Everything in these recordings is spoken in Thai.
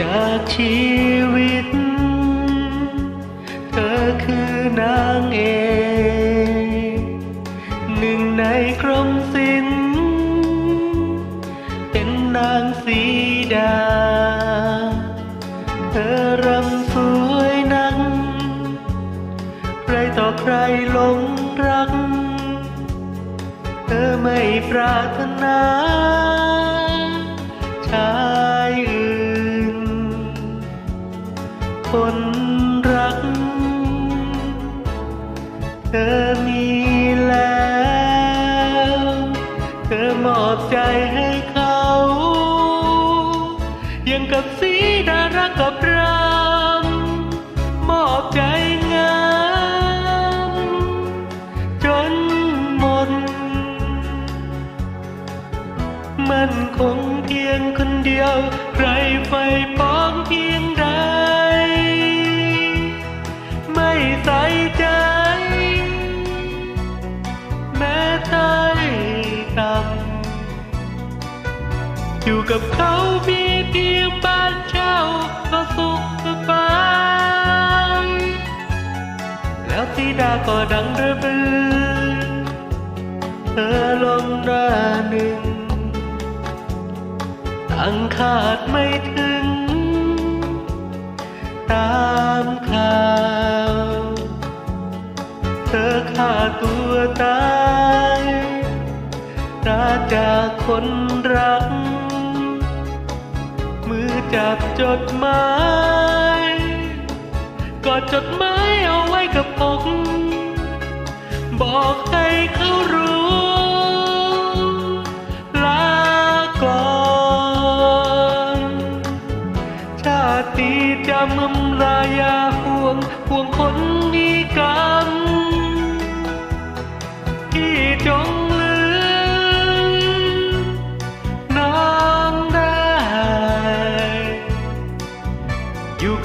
จากชีวิต เธอคือนางเอกหนึ่งในกรมศิลป์เป็นนางสีดา เธอรำสวยนัก ใครต่อใครหลงรัก เธอไม่ปรารถนาชา คนรัก เธอมีแล้ว เธอมอบใจให้เขา ยังกับสีดารักกับรำมอบใจงาม จนหมด มันคงเพียงคนเดียว ใครไฟปองเพียง อยู่กับเขาเพียงเพียงบ้านเช่าก็สุขสบายแล้วสีดาก็ดังระเบือเธอลงหน้าหนึ่งตั้งคาดไม่ถึง ตามข่าวเธอฆ่าตัวตายตาจากคนรัก มือจับจดหมายกอดจดหมายเอาไว้กับอกบอกให้เขารู้ ลาก่อนชาติจำอำลายาห่วงห่วงคนมีกร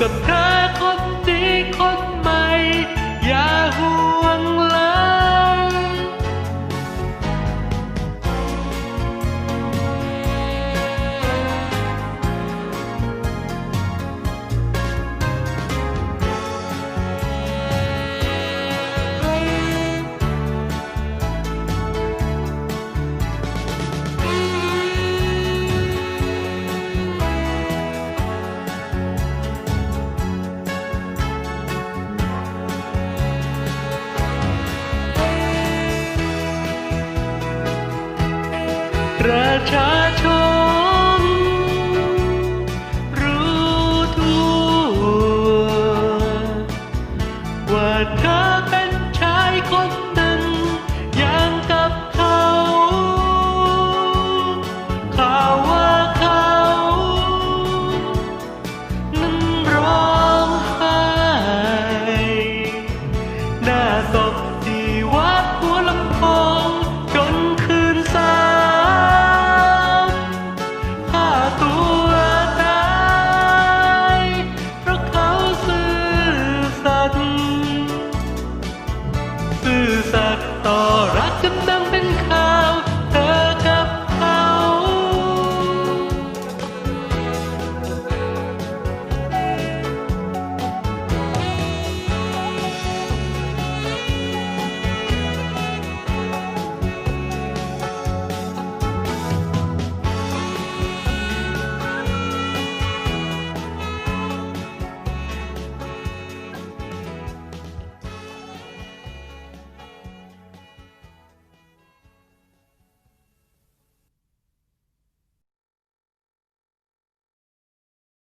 อ ประชาชน